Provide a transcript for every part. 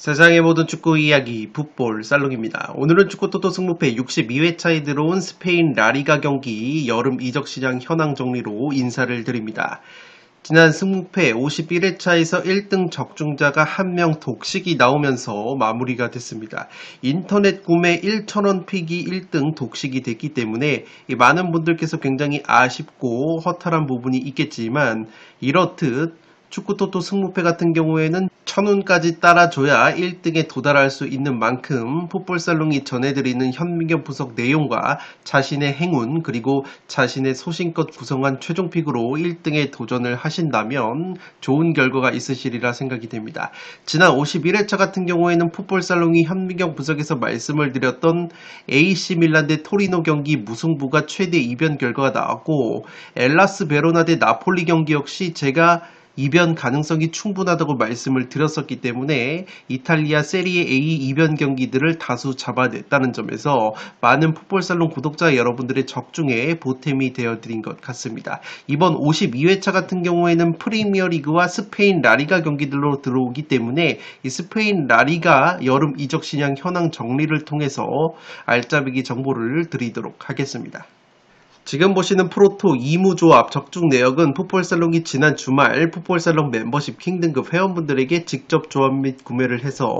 세상의 모든 축구 이야기 풋볼 살롱입니다. 오늘은 축구 토토 승무패 62회차에 들어온 스페인 라리가 경기 여름 이적 시장 현황 정리로 인사를 드립니다. 지난 승무패 51회차에서 1등 적중자가 한 명 독식이 나오면서 마무리가 됐습니다. 인터넷 구매 1,000원 픽이 1등 독식이 됐기 때문에 이 많은 분들께서 굉장히 아쉽고 허탈한 부분이 있겠지만 이렇듯 축구토토 승무패 같은 경우에는 천운까지 따라줘야 1등에 도달할 수 있는 만큼 풋볼살롱이 전해드리는 현미경 분석 내용과 자신의 행운 그리고 자신의 소신껏 구성한 최종픽으로 1등에 도전을 하신다면 좋은 결과가 있으시리라 생각이 됩니다. 지난 51회차 같은 경우에는 풋볼살롱이 현미경 분석에서 말씀을 드렸던 AC 밀란 대 토리노 경기 무승부가 최대 이변 결과가 나왔고 엘라스 베로나 대 나폴리 경기 역시 제가 이변 가능성이 충분하다고 말씀을 드렸었기 때문에 이탈리아 세리에 A 이변 경기들을 다수 잡아냈다는 점에서 많은 풋볼살롱 구독자 여러분들의 적중에 보탬이 되어드린 것 같습니다. 이번 52회차 같은 경우에는 프리미어리그와 스페인 라리가 경기들로 들어오기 때문에 이 스페인 라리가 여름 이적 시장 현황 정리를 통해서 알짜배기 정보를 드리도록 하겠습니다. 지금 보시는 프로토 2무 조합 적중 내역은 풋볼살롱이 지난 주말 풋볼살롱 멤버십 킹 등급 회원분들에게 직접 조합 및 구매를 해서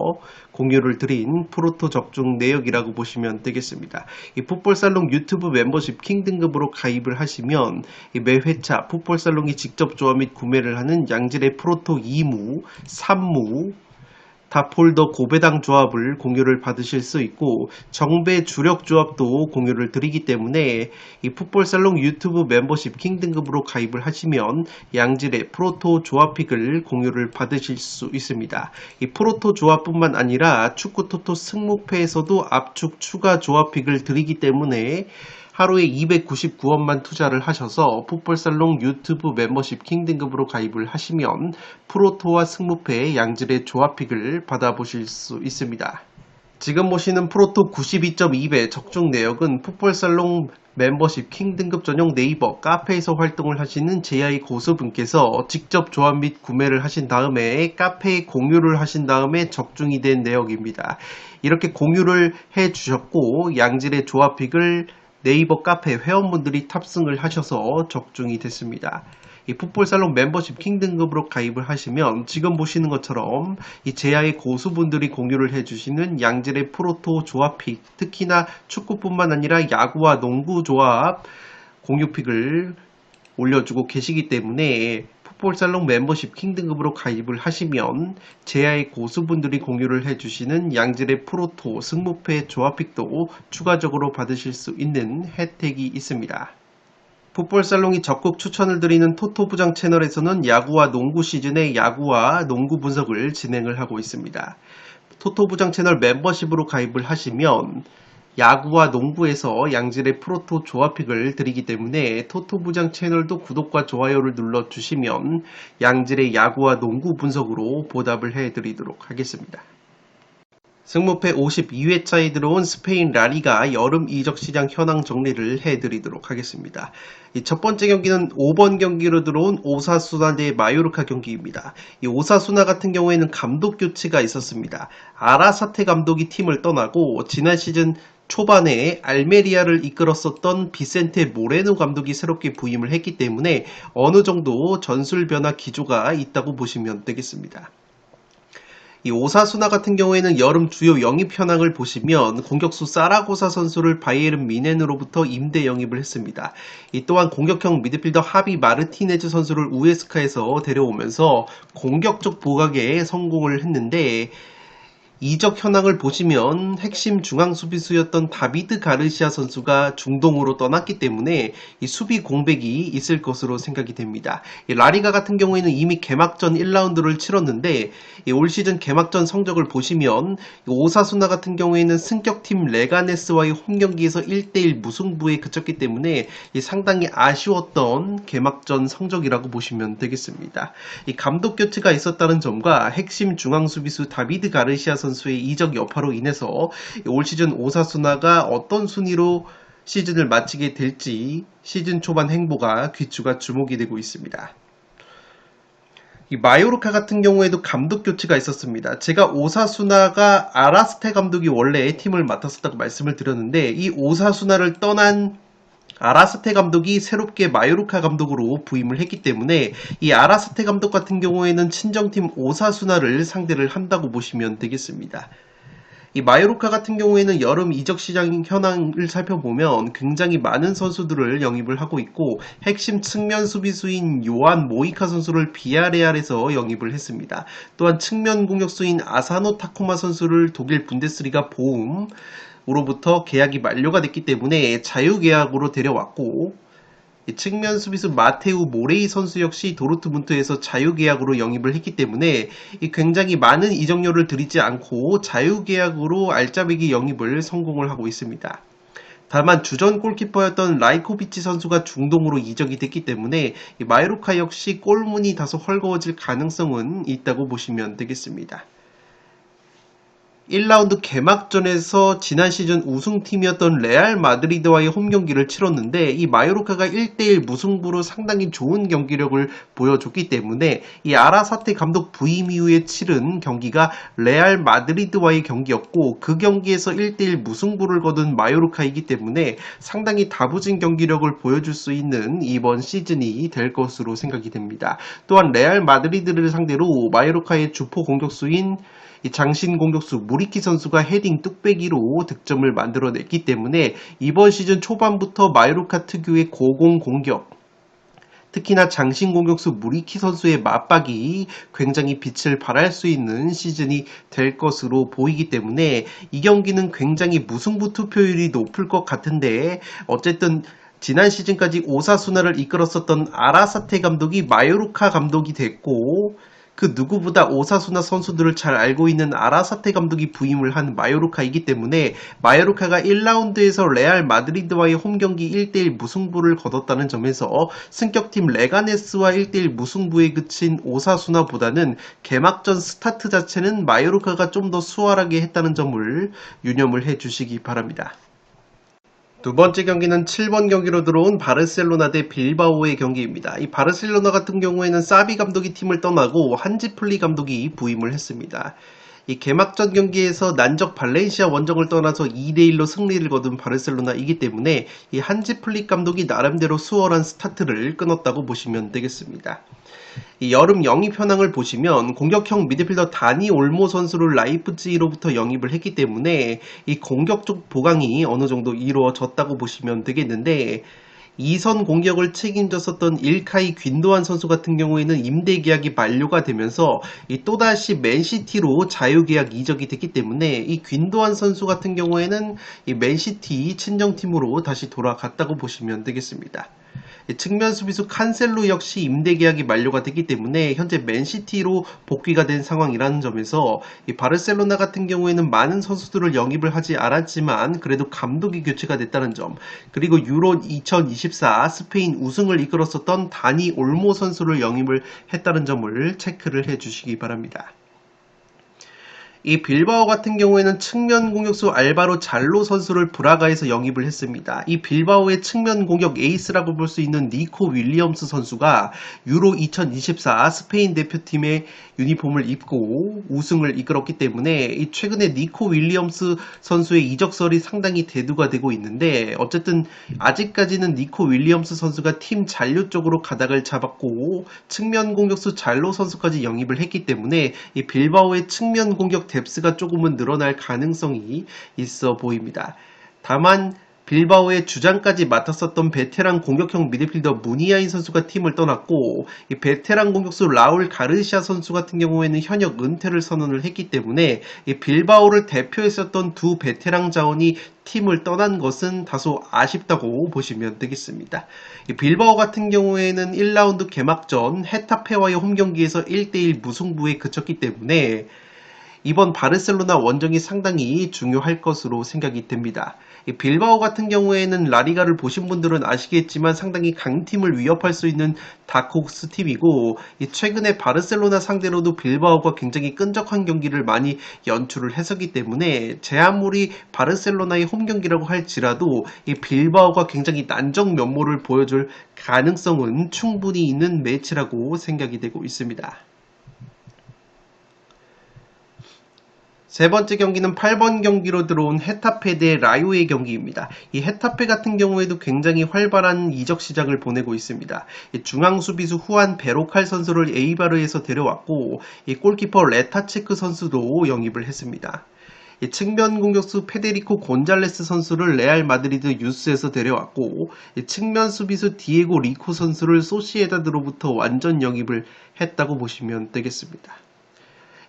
공유를 드린 프로토 적중 내역이라고 보시면 되겠습니다. 이 풋볼살롱 유튜브 멤버십 킹 등급으로 가입을 하시면 매 회차 풋볼살롱이 직접 조합 및 구매를 하는 양질의 프로토 2무, 3무, 다폴더 고배당 조합을 공유를 받으실 수 있고 정배 주력 조합도 공유를 드리기 때문에 이 풋볼살롱 유튜브 멤버십 킹 등급으로 가입을 하시면 양질의 프로토 조합픽을 공유를 받으실 수 있습니다. 이 프로토 조합뿐만 아니라 축구 토토 승무패에서도 압축 추가 조합픽을 드리기 때문에 하루에 299원만 투자를 하셔서 풋볼살롱 유튜브 멤버십 킹 등급으로 가입을 하시면 프로토와 승무패의 양질의 조합픽을 받아보실 수 있습니다. 지금 보시는 프로토 92.2배 적중 내역은 풋볼살롱 멤버십 킹 등급 전용 네이버 카페에서 활동을 하시는 JI 고수분께서 직접 조합 및 구매를 하신 다음에 카페에 공유를 하신 다음에 적중이 된 내역입니다. 이렇게 공유를 해 주셨고 양질의 조합픽을 네이버 카페 회원분들이 탑승을 하셔서 적중이 됐습니다. 이 풋볼살롱 멤버십 킹 등급으로 가입을 하시면 지금 보시는 것처럼 이 제야의 고수분들이 공유를 해주시는 양질의 프로토 조합픽 특히나 축구뿐만 아니라 야구와 농구 조합 공유픽을 올려주고 계시기 때문에 풋볼살롱 membership 킹 등급으로 가입을 하시면 제야의 고수분들이 공유를 해주시는 양질의 프로토 승무패 조합픽도 추가적으로 받으실 수 있는 혜택이 있습니다. 풋볼살롱이 적극 추천을 드리는 토토부장 채널에서는 야구와 농구 시즌의 야구와 농구 분석을 진행을 하고 있습니다. 토토부장 채널 멤버십으로 가입을 하시면 야구와 농구에서 양질의 프로토 조합픽을 드리기 때문에 토토부장 채널도 구독과 좋아요를 눌러주시면 양질의 야구와 농구 분석으로 보답을 해드리도록 하겠습니다. 승무패 52회차에 들어온 스페인 라리가 여름 이적 시장 현황 정리를 해드리도록 하겠습니다. 첫 번째 경기는 5번 경기로 들어온 오사수나 대 마요르카 경기입니다. 이 오사수나 같은 경우에는 감독 교체가 있었습니다. 아라사테 감독이 팀을 떠나고 지난 시즌 초반에 알메리아를 이끌었었던 비센테 모레노 감독이 새롭게 부임을 했기 때문에 어느 정도 전술 변화 기조가 있다고 보시면 되겠습니다. 이 오사수나 같은 경우에는 여름 주요 영입 현황을 보시면 공격수 사라고사 선수를 바이에른 미넨으로부터 임대 영입을 했습니다. 이 또한 공격형 미드필더 하비 마르티네즈 선수를 우에스카에서 데려오면서 공격적 보강에 성공을 했는데 이적 현황을 보시면 핵심 중앙 수비수였던 다비드 가르시아 선수가 중동으로 떠났기 때문에 이 수비 공백이 있을 것으로 생각이 됩니다. 이 라리가 같은 경우에는 이미 개막전 1라운드를 치렀는데 이올 시즌 개막전 성적을 보시면 이 오사수나 같은 경우에는 승격팀 레가네스와의 홈 경기에서 1대1 무승부에 그쳤기 때문에 이 상당히 아쉬웠던 개막전 성적이라고 보시면 되겠습니다. 이 감독 교체가 있었다는 점과 핵심 중앙 수비수 다비드 가르시아 선수 의 이적 여파로 인해서 올 시즌 오사수나가 어떤 순위로 시즌을 마치게 될지 시즌 초반 행보가 귀추가 주목이 되고 있습니다. 이 마요르카 같은 경우에도 감독 교체가 있었습니다. 제가 오사수나가 아라스테 감독이 원래 팀을 맡았었다고 말씀을 드렸는데 이 오사수나를 떠난 아라스테 감독이 새롭게 마요르카 감독으로 부임을 했기 때문에 이 아라스테 감독 같은 경우에는 친정팀 오사수나를 상대를 한다고 보시면 되겠습니다. 이 마요르카 같은 경우에는 여름 이적 시장 현황을 살펴보면 굉장히 많은 선수들을 영입을 하고 있고 핵심 측면 수비수인 요한 모이카 선수를 비아레알에서 영입을 했습니다. 또한 측면 공격수인 아사노 타코마 선수를 독일 분데스리가 보움으 로부터 계약이 만료가 됐기 때문에 자유계약으로 데려왔고 이 측면 수비수 마테우 모레이 선수 역시 도르트문트에서 자유계약으로 영입을 했기 때문에 이 굉장히 많은 이적료를 들이지 않고 자유계약으로 알짜배기 영입을 성공을 하고 있습니다. 다만 주전 골키퍼였던 라이코비치 선수가 중동으로 이적이 됐기 때문에 이 마이로카 역시 골문이 다소 헐거워질 가능성은 있다고 보시면 되겠습니다. 1라운드 개막전에서 지난 시즌 우승팀이었던 레알 마드리드와의 홈 경기를 치렀는데 이 마요르카가 1대1 무승부로 상당히 좋은 경기력을 보여줬기 때문에 이 아라사테 감독 부임 이후에 치른 경기가 레알 마드리드와의 경기였고 그 경기에서 1대1 무승부를 거둔 마요르카이기 때문에 상당히 다부진 경기력을 보여줄 수 있는 이번 시즌이 될 것으로 생각이 됩니다. 또한 레알 마드리드를 상대로 마요르카의 주포 공격수인 이 장신 공격수 무 리키 선수가 헤딩 뚝배기로 득점을 만들어냈기 때문에 이번 시즌 초반부터 마요르카 특유의 고공 공격 특히나 장신 공격수 무리키 선수의 맞박이 굉장히 빛을 발할 수 있는 시즌이 될 것으로 보이기 때문에 이 경기는 굉장히 무승부 투표율이 높을 것 같은데 어쨌든 지난 시즌까지 오사수나를 이끌었었던 아라사테 감독이 마요르카 감독이 됐고 그 누구보다 오사수나 선수들을 잘 알고 있는 아라사테 감독이 부임을 한 마요르카이기 때문에 마요르카가 1라운드에서 레알 마드리드와의 홈 경기 1대1 무승부를 거뒀다는 점에서 승격팀 레가네스와 1대1 무승부에 그친 오사수나보다는 개막전 스타트 자체는 마요르카가 좀 더 수월하게 했다는 점을 유념을 해주시기 바랍니다. 두 번째 경기는 7번 경기로 들어온 바르셀로나 대 빌바오의 경기입니다. 이 바르셀로나 같은 경우에는 사비 감독이 팀을 떠나고 한지플리 감독이 부임을 했습니다. 이 개막전 경기에서 난적 발렌시아 원정을 떠나서 2대1로 승리를 거둔 바르셀로나이기 때문에 이 한지 플릭 감독이 나름대로 수월한 스타트를 끊었다고 보시면 되겠습니다. 이 여름 영입 현황을 보시면 공격형 미드필더 다니 올모 선수를 라이프치히로부터 영입을 했기 때문에 이 공격적 보강이 어느 정도 이루어졌다고 보시면 되겠는데 이선 공격을 책임졌었던 일카이 균도한 선수 같은 경우에는 임대 계약이 만료가 되면서 이 또다시 맨시티로 자유계약 이적이 됐기 때문에 이 균도한 선수 같은 경우에는 이 맨시티 친정팀으로 다시 돌아갔다고 보시면 되겠습니다. 측면 수비수 칸셀로 역시 임대 계약이 만료가 됐기 때문에 현재 맨시티로 복귀가 된 상황이라는 점에서 이 바르셀로나 같은 경우에는 많은 선수들을 영입을 하지 않았지만 그래도 감독이 교체가 됐다는 점 그리고 유로 2024 스페인 우승을 이끌었었던 다니 올모 선수를 영입을 했다는 점을 체크를 해 주시기 바랍니다. 이 빌바오 같은 경우에는 측면 공격수 알바로 잘로 선수를 브라가에서 영입을 했습니다. 이 빌바오의 측면 공격 에이스라고 볼 수 있는 니코 윌리엄스 선수가 유로 2024 스페인 대표팀의 유니폼을 입고 우승을 이끌었기 때문에 이 최근에 니코 윌리엄스 선수의 이적설이 상당히 대두가 되고 있는데 어쨌든 아직까지는 니코 윌리엄스 선수가 팀 잔류 쪽으로 가닥을 잡았고 측면 공격수 잘로 선수까지 영입을 했기 때문에 이 빌바오의 측면 공격 뎁스가 조금은 늘어날 가능성이 있어 보입니다. 다만 빌바오의 주장까지 맡았었던 베테랑 공격형 미드필더 무니아인 선수가 팀을 떠났고 이 베테랑 공격수 라울 가르시아 선수 같은 경우에는 현역 은퇴를 선언을 했기 때문에 이 빌바오를 대표했었던 두 베테랑 자원이 팀을 떠난 것은 다소 아쉽다고 보시면 되겠습니다. 이 빌바오 같은 경우에는 1라운드 개막전 헤타페와의 홈 경기에서 1대1 무승부에 그쳤기 때문에 이번 바르셀로나 원정이 상당히 중요할 것으로 생각이 됩니다. 이 빌바오 같은 경우에는 라리가를 보신 분들은 아시겠지만 상당히 강팀을 위협할 수 있는 다크호스 팀이고 이 최근에 바르셀로나 상대로도 빌바오가 굉장히 끈적한 경기를 많이 연출을 했었기 때문에 제 아무리 바르셀로나의 홈 경기라고 할지라도 이 빌바오가 굉장히 난적 면모를 보여줄 가능성은 충분히 있는 매치라고 생각이 되고 있습니다. 세 번째 경기는 8번 경기로 들어온 헤타페 대 라요의 경기입니다. 이 헤타페 같은 경우에도 굉장히 활발한 이적 시작을 보내고 있습니다. 중앙 수비수 후안 베로칼 선수를 에이바르에서 데려왔고 이 골키퍼 레타체크 선수도 영입을 했습니다. 이 측면 공격수 페데리코 곤잘레스 선수를 레알 마드리드 유스에서 데려왔고 측면 수비수 디에고 리코 선수를 소시에다드로부터 완전 영입을 했다고 보시면 되겠습니다.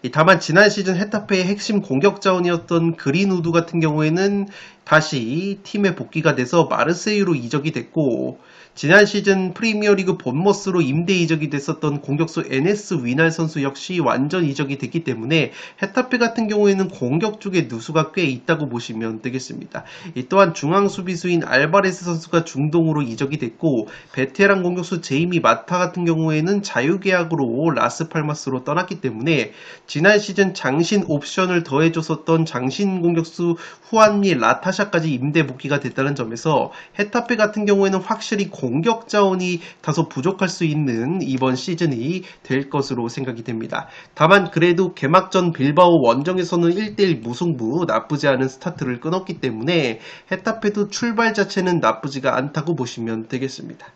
다만 지난 시즌 헤타페의 핵심 공격 자원이었던 그린우드 같은 경우에는 다시 팀에 복귀가 돼서 마르세유로 이적이 됐고 지난 시즌 프리미어리그 본머스로 임대 이적이 됐었던 공격수 NS 위날 선수 역시 완전 이적이 됐기 때문에 헤타페 같은 경우에는 공격 쪽에 누수가 꽤 있다고 보시면 되겠습니다. 또한 중앙 수비수인 알바레스 선수가 중동으로 이적이 됐고 베테랑 공격수 제이미 마타 같은 경우에는 자유계약으로 라스팔마스로 떠났기 때문에 지난 시즌 장신 옵션을 더해줬었던 장신 공격수 후안미 라타샤까지 임대 복귀가 됐다는 점에서 헤타페 같은 경우에는 확실히 공격 자원이 다소 부족할 수 있는 이번 시즌이 될 것으로 생각이 됩니다. 다만 그래도 개막전 빌바오 원정에서는 1대1 무승부 나쁘지 않은 스타트를 끊었기 때문에 헤타페도 출발 자체는 나쁘지가 않다고 보시면 되겠습니다.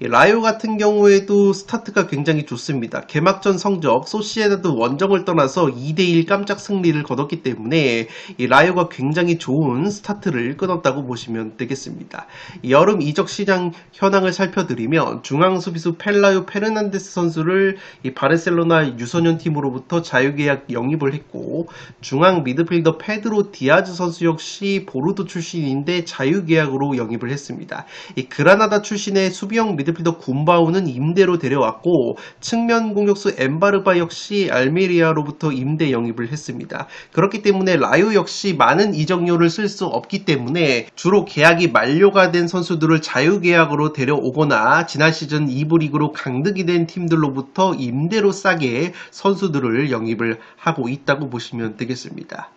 라이오 같은 경우에도 스타트가 굉장히 좋습니다. 개막전 성적 소시에다드 원정을 떠나서 2대1 깜짝 승리를 거뒀기 때문에 라이오가 굉장히 좋은 스타트를 끊었다고 보시면 되겠습니다. 여름 이적 시장 현황을 살펴드리면 중앙 수비수 펠라요 페르난데스 선수를 바르셀로나 유소년 팀으로부터 자유계약 영입을 했고 중앙 미드필더 페드로 디아즈 선수 역시 보르도 출신인데 자유계약으로 영입을 했습니다. 그라나다 출신의 수비형 미드 미드필더 군바우는 임대로 데려왔고 측면 공격수 엠바르바 역시 알메리아로부터 임대 영입을 했습니다. 그렇기 때문에 라유 역시 많은 이적료를 쓸 수 없기 때문에 주로 계약이 만료가 된 선수들을 자유계약으로 데려오거나 지난 시즌 2부 리그로 강등이 된 팀들로부터 임대로 싸게 선수들을 영입을 하고 있다고 보시면 되겠습니다.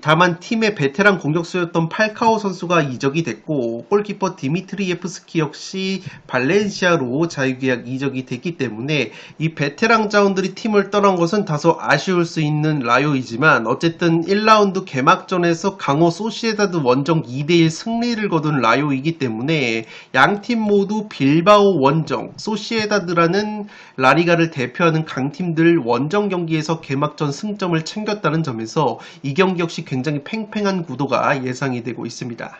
다만 팀의 베테랑 공격수였던 팔카오 선수가 이적이 됐고 골키퍼 디미트리예프스키 역시 발렌시아로 자유계약 이적이 됐기 때문에 이 베테랑 자원들이 팀을 떠난 것은 다소 아쉬울 수 있는 라요이지만 어쨌든 1라운드 개막전에서 강호 소시에다드 원정 2대1 승리를 거둔 라요이기 때문에 양 팀 모두 빌바오 원정 소시에다드라는 라리가를 대표하는 강팀들 원정 경기에서 개막전 승점을 챙겼다는 점에서 이 경기 역시 굉장히 팽팽한 구도가 예상이 되고 있습니다.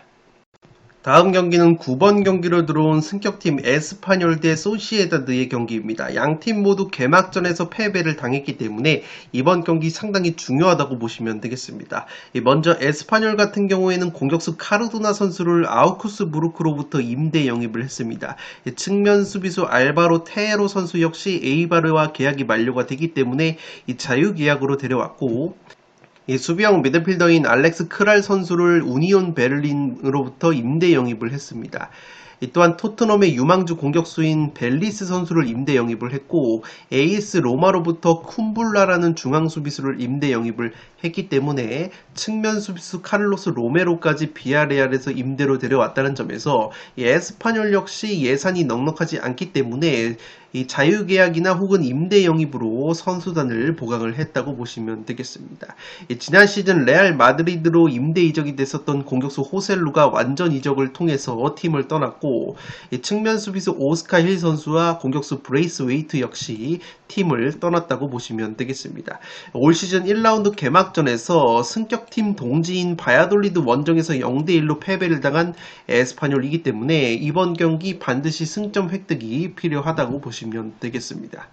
다음 경기는 9번 경기로 들어온 승격팀 에스파뇰 대 소시에다드의 경기입니다. 양 팀 모두 개막전에서 패배를 당했기 때문에 이번 경기 상당히 중요하다고 보시면 되겠습니다. 먼저 에스파뇰 같은 경우에는 공격수 카르도나 선수를 아우쿠스 부르크로부터 임대 영입을 했습니다. 측면 수비수 알바로 테에로 선수 역시 에이바르와 계약이 만료가 되기 때문에 자유 계약으로 데려왔고 수비형 미드필더인 알렉스 크랄 선수를 우니온 베를린으로부터 임대 영입을 했습니다. 또한 토트넘의 유망주 공격수인 벨리스 선수를 임대 영입을 했고 AS 로마로부터 쿰불라라는 중앙 수비수를 임대 영입을 했기 때문에 측면 수비수 카를로스 로메로까지 비아레알에서 임대로 데려왔다는 점에서 에스파뇰 역시 예산이 넉넉하지 않기 때문에 이 자유계약이나 혹은 임대 영입으로 선수단을 보강을 했다고 보시면 되겠습니다. 이 지난 시즌 레알 마드리드로 임대 이적이 됐었던 공격수 호셀루가 완전 이적을 통해서 팀을 떠났고 이 측면 수비수 오스카 힐 선수와 공격수 브레이스 웨이트 역시 팀을 떠났다고 보시면 되겠습니다. 올 시즌 1라운드 개막전에서 승격팀 동지인 바야돌리드 원정에서 0대1로 패배를 당한 에스파뇰이기 때문에 이번 경기 반드시 승점 획득이 필요하다고 보시면 되겠습니다.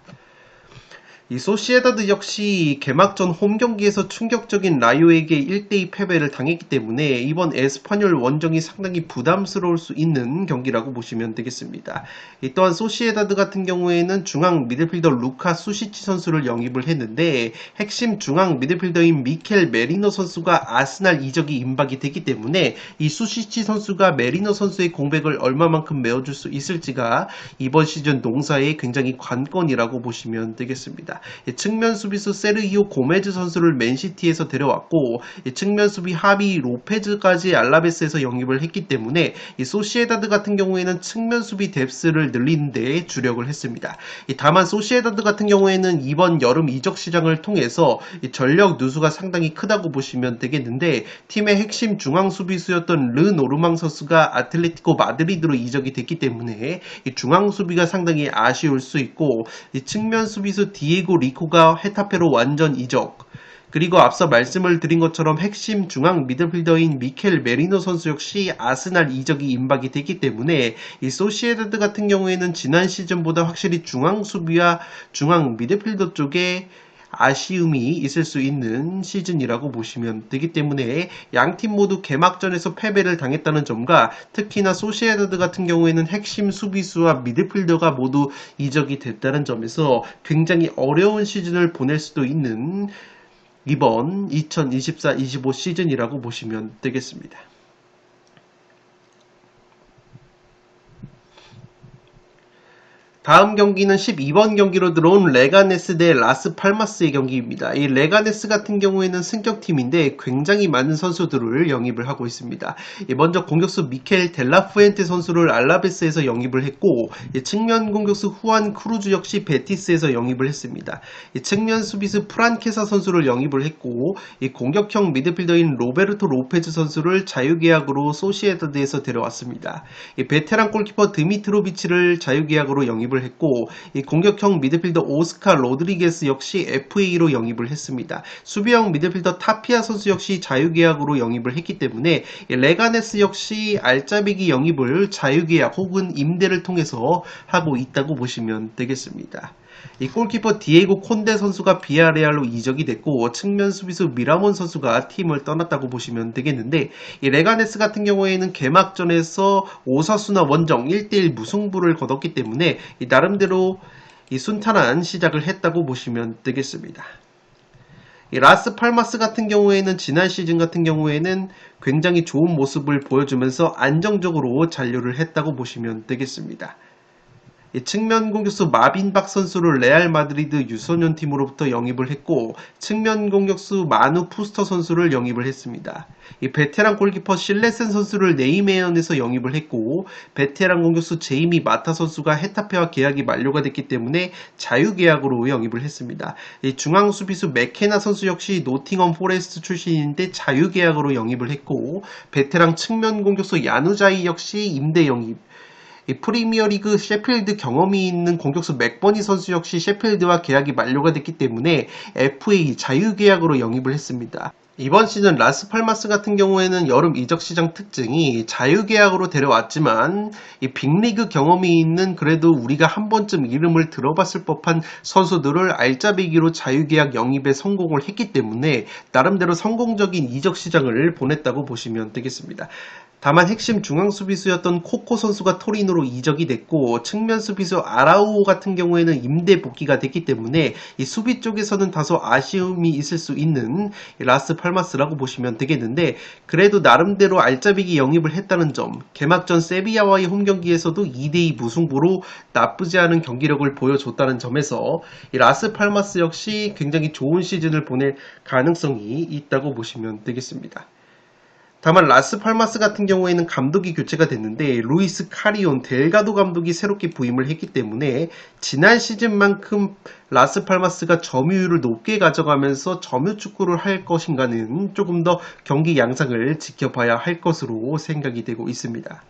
이 소시에다드 역시 개막전 홈 경기에서 충격적인 라요에게 1대2 패배를 당했기 때문에 이번 에스파뇰 원정이 상당히 부담스러울 수 있는 경기라고 보시면 되겠습니다. 이 또한 소시에다드 같은 경우에는 중앙 미드필더 루카 수시치 선수를 영입을 했는데 핵심 중앙 미드필더인 미켈 메리노 선수가 아스날 이적이 임박이 됐기 때문에 이 수시치 선수가 메리노 선수의 공백을 얼마만큼 메워줄 수 있을지가 이번 시즌 농사의 굉장히 관건이라고 보시면 되겠습니다. 이 측면 수비수 세르히오 고메즈 선수를 맨시티에서 데려왔고 이 측면 수비 하비 로페즈까지 알라베스에서 영입을 했기 때문에 이 소시에다드 같은 경우에는 측면 수비 뎁스를 늘리는 데 주력을 했습니다. 이 다만 소시에다드 같은 경우에는 이번 여름 이적 시장을 통해서 이 전력 누수가 상당히 크다고 보시면 되겠는데 팀의 핵심 중앙 수비수였던 르 노르망 선수가 아틀레티코 마드리드로 이적이 됐기 때문에 이 중앙 수비가 상당히 아쉬울 수 있고 이 측면 수비수 디에고 리코가 헤타페로 완전 이적. 그리고 앞서 말씀을 드린 것처럼 핵심 중앙 미드필더인 미켈 메리노 선수 역시 아스날 이적이 임박이 됐기 때문에 이 소시에다드 같은 경우에는 지난 시즌보다 확실히 중앙 수비와 중앙 미드필더 쪽에 아쉬움이 있을 수 있는 시즌이라고 보시면 되기 때문에 양 팀 모두 개막전에서 패배를 당했다는 점과 특히나 소시에다드 같은 경우에는 핵심 수비수와 미드필더가 모두 이적이 됐다는 점에서 굉장히 어려운 시즌을 보낼 수도 있는 이번 2024-25 시즌이라고 보시면 되겠습니다. 다음 경기는 12번 경기로 들어온 레가네스 대 라스 팔마스의 경기입니다. 이 레가네스 같은 경우에는 승격팀인데 굉장히 많은 선수들을 영입을 하고 있습니다. 먼저 공격수 미켈 델라푸엔테 선수를 알라베스에서 영입을 했고 측면 공격수 후안 크루즈 역시 베티스에서 영입을 했습니다. 측면 수비수 프란케사 선수를 영입을 했고 공격형 미드필더인 로베르토 로페즈 선수를 자유계약으로 소시에다드에서 데려왔습니다. 베테랑 골키퍼 드미트로비치를 자유계약으로 영입 영입을 했고 공격형 미드필더 오스카 로드리게스 역시 FA로 영입을 했습니다. 수비형 미드필더 타피아 선수 역시 자유계약으로 영입을 했기 때문에 레가네스 역시 알짜배기 영입을 자유계약 혹은 임대를 통해서 하고 있다고 보시면 되겠습니다. 이 골키퍼 디에고 콘데 선수가 비아레알로 이적이 됐고 측면 수비수 미라몬 선수가 팀을 떠났다고 보시면 되겠는데 이 레가네스 같은 경우에는 개막전에서 오사수나 원정 1대1 무승부를 거뒀기 때문에 나름대로 이 순탄한 시작을 했다고 보시면 되겠습니다. 라스 팔마스 같은 경우에는 지난 시즌 같은 경우에는 굉장히 좋은 모습을 보여주면서 안정적으로 잔류를 했다고 보시면 되겠습니다. 측면 공격수 마빈박 선수를 레알 마드리드 유소년 팀으로부터 영입을 했고 측면 공격수 마누 푸스터 선수를 영입을 했습니다. 이 베테랑 골키퍼 실레센 선수를 네이메언에서 영입을 했고 베테랑 공격수 제이미 마타 선수가 헤타페와 계약이 만료가 됐기 때문에 자유계약으로 영입을 했습니다. 이 중앙 수비수 맥케나 선수 역시 노팅엄 포레스트 출신인데 자유계약으로 영입을 했고 베테랑 측면 공격수 야누자이 역시 임대 영입 프리미어리그 셰필드 경험이 있는 공격수 맥버니 선수 역시 셰필드와 계약이 만료가 됐기 때문에 FA 자유계약으로 영입을 했습니다. 이번 시즌 라스 팔마스 같은 경우에는 여름 이적 시장 특징이 자유계약으로 데려왔지만 이 빅리그 경험이 있는 그래도 우리가 한 번쯤 이름을 들어봤을 법한 선수들을 알짜배기로 자유계약 영입에 성공을 했기 때문에 나름대로 성공적인 이적 시장을 보냈다고 보시면 되겠습니다. 다만 핵심 중앙 수비수였던 코코 선수가 토리노로 이적이 됐고 측면 수비수 아라우 같은 경우에는 임대 복귀가 됐기 때문에 이 수비 쪽에서는 다소 아쉬움이 있을 수 있는 라스 팔마스라고 보시면 되겠는데 그래도 나름대로 알짜배기 영입을 했다는 점 개막전 세비야와의 홈 경기에서도 2대2 무승부로 나쁘지 않은 경기력을 보여줬다는 점에서 라스 팔마스 역시 굉장히 좋은 시즌을 보낼 가능성이 있다고 보시면 되겠습니다. 다만 라스 팔마스 같은 경우에는 감독이 교체가 됐는데 루이스 카리온 델가도 감독이 새롭게 부임을 했기 때문에 지난 시즌만큼 라스 팔마스가 점유율을 높게 가져가면서 점유 축구를 할 것인가는 조금 더 경기 양상을 지켜봐야 할 것으로 생각이 되고 있습니다.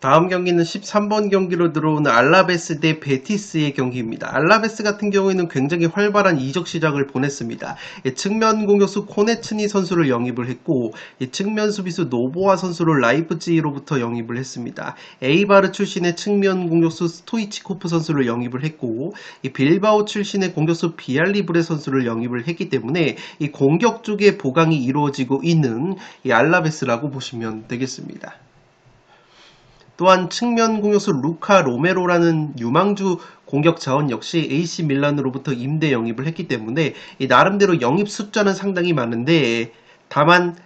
다음 경기는 13번 경기로 들어오는 알라베스 대 베티스의 경기입니다. 알라베스 같은 경우에는 굉장히 활발한 이적 시작을 보냈습니다. 예, 측면 공격수 코네츠니 선수를 영입을 했고 예, 측면 수비수 노보아 선수를 라이프지히로부터 영입을 했습니다. 에이바르 출신의 측면 공격수 스토이치코프 선수를 영입을 했고 이 빌바오 출신의 공격수 비알리브레 선수를 영입을 했기 때문에 이 공격 쪽에 보강이 이루어지고 있는 이 알라베스라고 보시면 되겠습니다. 또한 측면 공격수 루카 로메로라는 유망주 공격 자원 역시 AC 밀란으로부터 임대 영입을 했기 때문에 이 나름대로 영입 숫자는 상당히 많은데 다만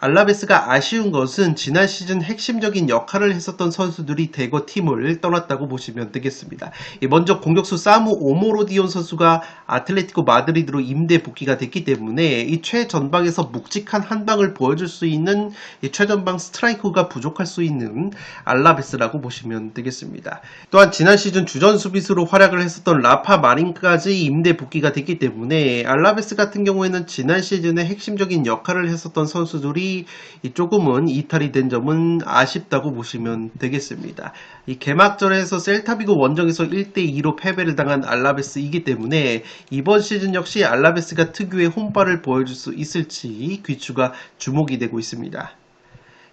알라베스가 아쉬운 것은 지난 시즌 핵심적인 역할을 했었던 선수들이 대거 팀을 떠났다고 보시면 되겠습니다. 이 먼저 공격수 사무 오모로디온 선수가 아틀레티코 마드리드로 임대 복귀가 됐기 때문에 이 최전방에서 묵직한 한 방을 보여줄 수 있는 이 최전방 스트라이커가 부족할 수 있는 알라베스라고 보시면 되겠습니다. 또한 지난 시즌 주전 수비수로 활약을 했었던 라파 마린까지 임대 복귀가 됐기 때문에 알라베스 같은 경우에는 지난 시즌에 핵심적인 역할을 했었던 선수들이 이 조금은 이탈이 된 점은 아쉽다고 보시면 되겠습니다. 이 개막전에서 셀타비고 원정에서 1대2로 패배를 당한 알라베스이기 때문에 이번 시즌 역시 알라베스가 특유의 홈발을 보여줄 수 있을지 귀추가 주목이 되고 있습니다.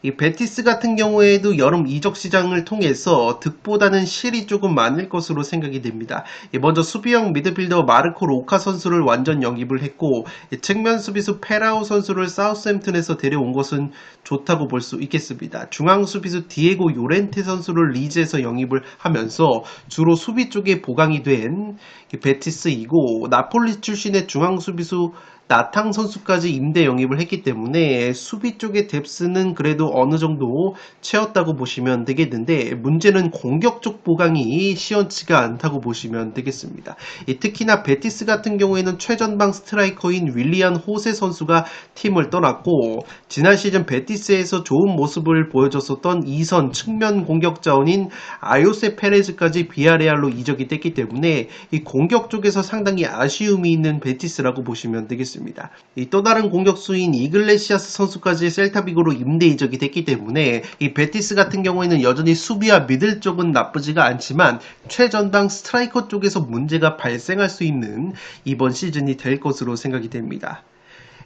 이 베티스 같은 경우에도 여름 이적 시장을 통해서 득보다는 실이 조금 많을 것으로 생각이 됩니다. 이 먼저 수비형 미드필더 마르코 로카 선수를 완전 영입을 했고 이 측면 수비수 페라우 선수를 사우스햄튼에서 데려온 것은 좋다고 볼 수 있겠습니다. 중앙 수비수 디에고 요렌테 선수를 리즈에서 영입을 하면서 주로 수비 쪽에 보강이 된 베티스이고 나폴리 출신의 중앙 수비수 나탕 선수까지 임대 영입을 했기 때문에 수비 쪽의 뎁스는 그래도 어느 정도 채웠다고 보시면 되겠는데 문제는 공격 쪽 보강이 시원치가 않다고 보시면 되겠습니다. 특히나 베티스 같은 경우에는 최전방 스트라이커인 윌리안 호세 선수가 팀을 떠났고 지난 시즌 베티스에서 좋은 모습을 보여줬었던 2선 측면 공격 자원인 아요세 페레즈까지 비아레알로 이적이 됐기 때문에 이 공격 쪽에서 상당히 아쉬움이 있는 베티스라고 보시면 되겠습니다. 있습니다. 또 다른 공격수인 이글레시아스 선수까지 셀타비고로 임대 이적이 됐기 때문에 이 베티스 같은 경우에는 여전히 수비와 미들 쪽은 나쁘지가 않지만 최전방 스트라이커 쪽에서 문제가 발생할 수 있는 이번 시즌이 될 것으로 생각이 됩니다.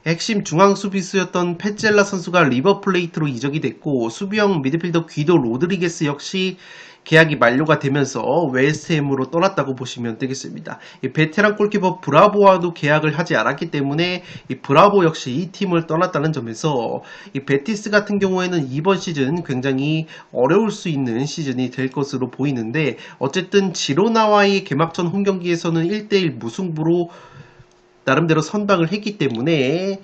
핵심 중앙 수비수였던 페젤라 선수가 리버플레이트로 이적이 됐고 수비형 미드필더 귀도 로드리게스 역시 계약이 만료가 되면서 웨스트햄으로 떠났다고 보시면 되겠습니다. 베테랑 골키퍼 브라보와도 계약을 하지 않았기 때문에 이 브라보 역시 이 팀을 떠났다는 점에서 이 베티스 같은 경우에는 이번 시즌 굉장히 어려울 수 있는 시즌이 될 것으로 보이는데 어쨌든 지로나와의 개막전 홈 경기에서는 1대1 무승부로 나름대로 선방을 했기 때문에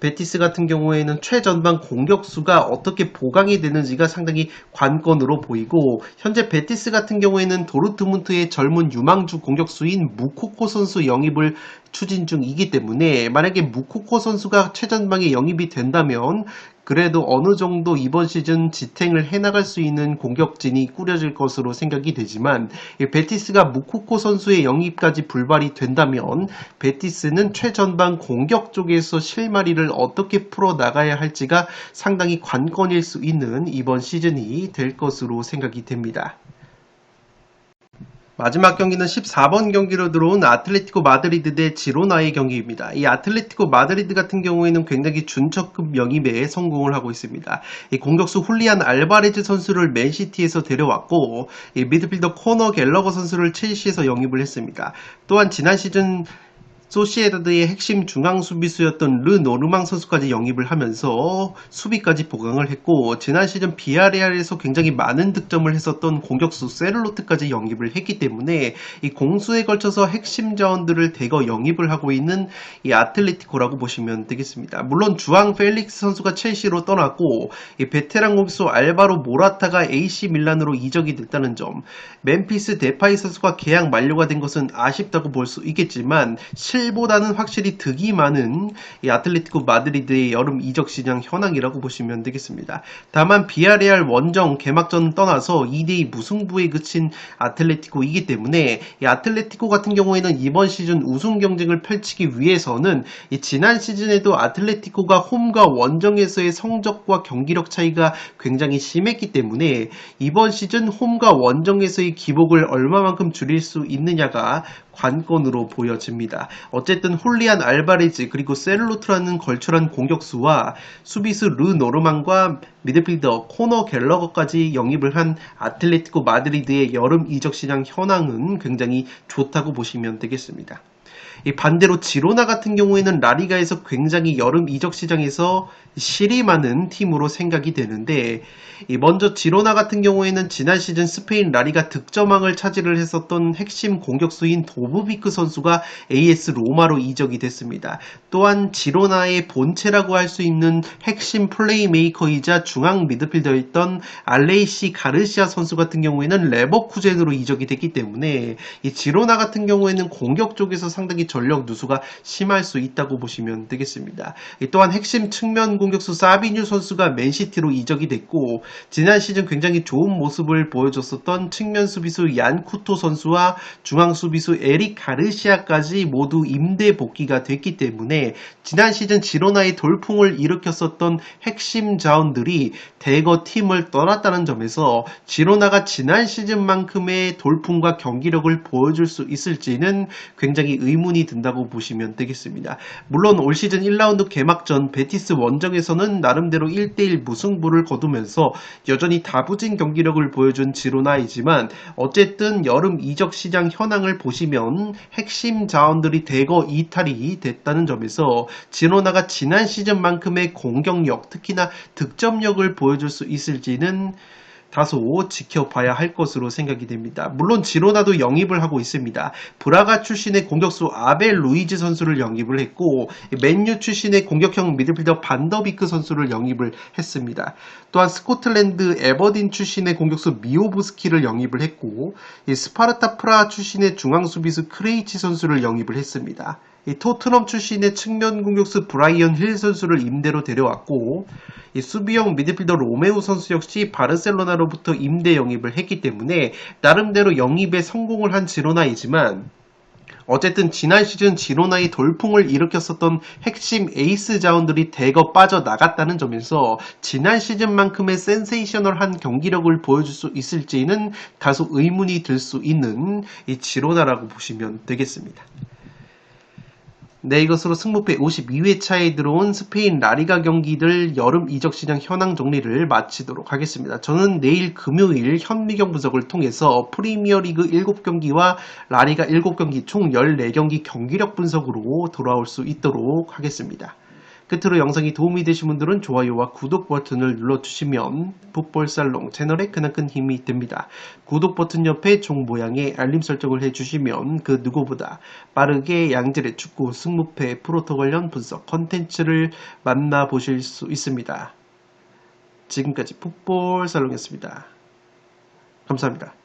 베티스 같은 경우에는 최전방 공격수가 어떻게 보강이 되는지가 상당히 관건으로 보이고 현재 베티스 같은 경우에는 도르트문트의 젊은 유망주 공격수인 무코코 선수 영입을 추진 중이기 때문에 만약에 무코코 선수가 최전방에 영입이 된다면 그래도 어느 정도 이번 시즌 지탱을 해나갈 수 있는 공격진이 꾸려질 것으로 생각이 되지만 베티스가 무코코 선수의 영입까지 불발이 된다면 베티스는 최전방 공격 쪽에서 실마리를 어떻게 풀어 나가야 할지가 상당히 관건일 수 있는 이번 시즌이 될 것으로 생각이 됩니다. 마지막 경기는 14번 경기로 들어온 아틀레티코 마드리드 대 지로나의 경기입니다. 이 아틀레티코 마드리드 같은 경우에는 굉장히 준척급 영입에 성공을 하고 있습니다. 이 공격수 훌리안 알바레즈 선수를 맨시티에서 데려왔고 이 미드필더 코너 갤러거 선수를 첼시에서 영입을 했습니다. 또한 지난 시즌 소시에다드의 핵심 중앙 수비수였던 르 노르망 선수까지 영입을 하면서 수비까지 보강을 했고 지난 시즌 비아레알에서 굉장히 많은 득점을 했었던 공격수 세를로트까지 영입을 했기 때문에 이 공수에 걸쳐서 핵심 자원들을 대거 영입을 하고 있는 이 아틀레티코라고 보시면 되겠습니다. 물론 주앙 펠릭스 선수가 첼시로 떠났고 이 베테랑 공격수 알바로 모라타가 AC 밀란으로 이적이 됐다는 점, 멤피스 데파이 선수가 계약 만료가 된 것은 아쉽다고 볼 수 있겠지만 실 실보다는 확실히 득이 많은 이 아틀레티코 마드리드의 여름 이적 시장 현황이라고 보시면 되겠습니다. 다만 비아레알 원정 개막전 떠나서 2대2 무승부에 그친 아틀레티코이기 때문에 이 아틀레티코 같은 경우에는 이번 시즌 우승 경쟁을 펼치기 위해서는 이 지난 시즌에도 아틀레티코가 홈과 원정에서의 성적과 경기력 차이가 굉장히 심했기 때문에 이번 시즌 홈과 원정에서의 기복을 얼마만큼 줄일 수 있느냐가 관건으로 보여집니다. 어쨌든 홀리안 알바레즈 그리고 셀루트라는 걸출한 공격수와 수비수 르 노르만과 미드필더 코너 갤러거까지 영입을 한 아틀레티코 마드리드의 여름 이적 시장 현황은 굉장히 좋다고 보시면 되겠습니다. 이 반대로 지로나 같은 경우에는 라리가에서 굉장히 여름 이적 시장에서 실이 많은 팀으로 생각이 되는데 이 먼저 지로나 같은 경우에는 지난 시즌 스페인 라리가 득점왕을 차지를 했었던 핵심 공격수인 도브비크 선수가 AS 로마로 이적이 됐습니다. 또한 지로나의 본체라고 할 수 있는 핵심 플레이메이커이자 중앙 미드필더였던 알레이시 가르시아 선수 같은 경우에는 레버쿠젠으로 이적이 됐기 때문에 이 지로나 같은 경우에는 공격 쪽에서 상당히 전력 누수가 심할 수 있다고 보시면 되겠습니다. 또한 핵심 측면 공격수 사비뉴 선수가 맨시티로 이적이 됐고 지난 시즌 굉장히 좋은 모습을 보여줬었던 측면 수비수 얀 쿠토 선수와 중앙 수비수 에릭 가르시아까지 모두 임대 복귀가 됐기 때문에 지난 시즌 지로나의 돌풍을 일으켰었던 핵심 자원들이 대거 팀을 떠났다는 점에서 지로나가 지난 시즌만큼의 돌풍과 경기력을 보여줄 수 있을지는 굉장히 의문이 든다고 보시면 되겠습니다. 물론 올 시즌 1라운드 개막전 베티스 원정 에서는 나름대로 1대1 무승부를 거두면서 여전히 다부진 경기력을 보여준 지로나이지만 어쨌든 여름 이적 시장 현황을 보시면 핵심 자원들이 대거 이탈이 됐다는 점에서 지로나가 지난 시즌만큼의 공격력 특히나 득점력을 보여줄 수 있을지는 다소 지켜봐야 할 것으로 생각이 됩니다. 물론 지로나도 영입을 하고 있습니다. 브라가 출신의 공격수 아벨 루이즈 선수를 영입을 했고 맨유 출신의 공격형 미드필더 반더비크 선수를 영입을 했습니다. 또한 스코틀랜드 에버딘 출신의 공격수 미오브스키를 영입을 했고 스파르타 프라 출신의 중앙 수비수 크레이치 선수를 영입을 했습니다. 이 토트넘 출신의 측면 공격수 브라이언 힐 선수를 임대로 데려왔고 이 수비형 미드필더 로메우 선수 역시 바르셀로나로부터 임대 영입을 했기 때문에 나름대로 영입에 성공을 한 지로나이지만 어쨌든 지난 시즌 지로나의 돌풍을 일으켰었던 핵심 에이스 자원들이 대거 빠져나갔다는 점에서 지난 시즌만큼의 센세이셔널한 경기력을 보여줄 수 있을지는 다소 의문이 들 수 있는 이 지로나라고 보시면 되겠습니다. 네, 이것으로 승부패 52회 차에 들어온 스페인 라리가 경기들 여름 이적 시장 현황 정리를 마치도록 하겠습니다. 저는 내일 금요일 현미경 분석을 통해서 프리미어 리그 7경기와 라리가 7경기 총 14경기 경기력 분석으로 돌아올 수 있도록 하겠습니다. 끝으로 영상이 도움이 되신 분들은 좋아요와 구독 버튼을 눌러주시면 풋볼살롱 채널에 크나큰 힘이 됩니다. 구독 버튼 옆에 종 모양의 알림 설정을 해주시면 그 누구보다 빠르게 양질의 축구 승무패 프로토 관련 분석 컨텐츠를 만나보실 수 있습니다. 지금까지 풋볼살롱이었습니다. 감사합니다.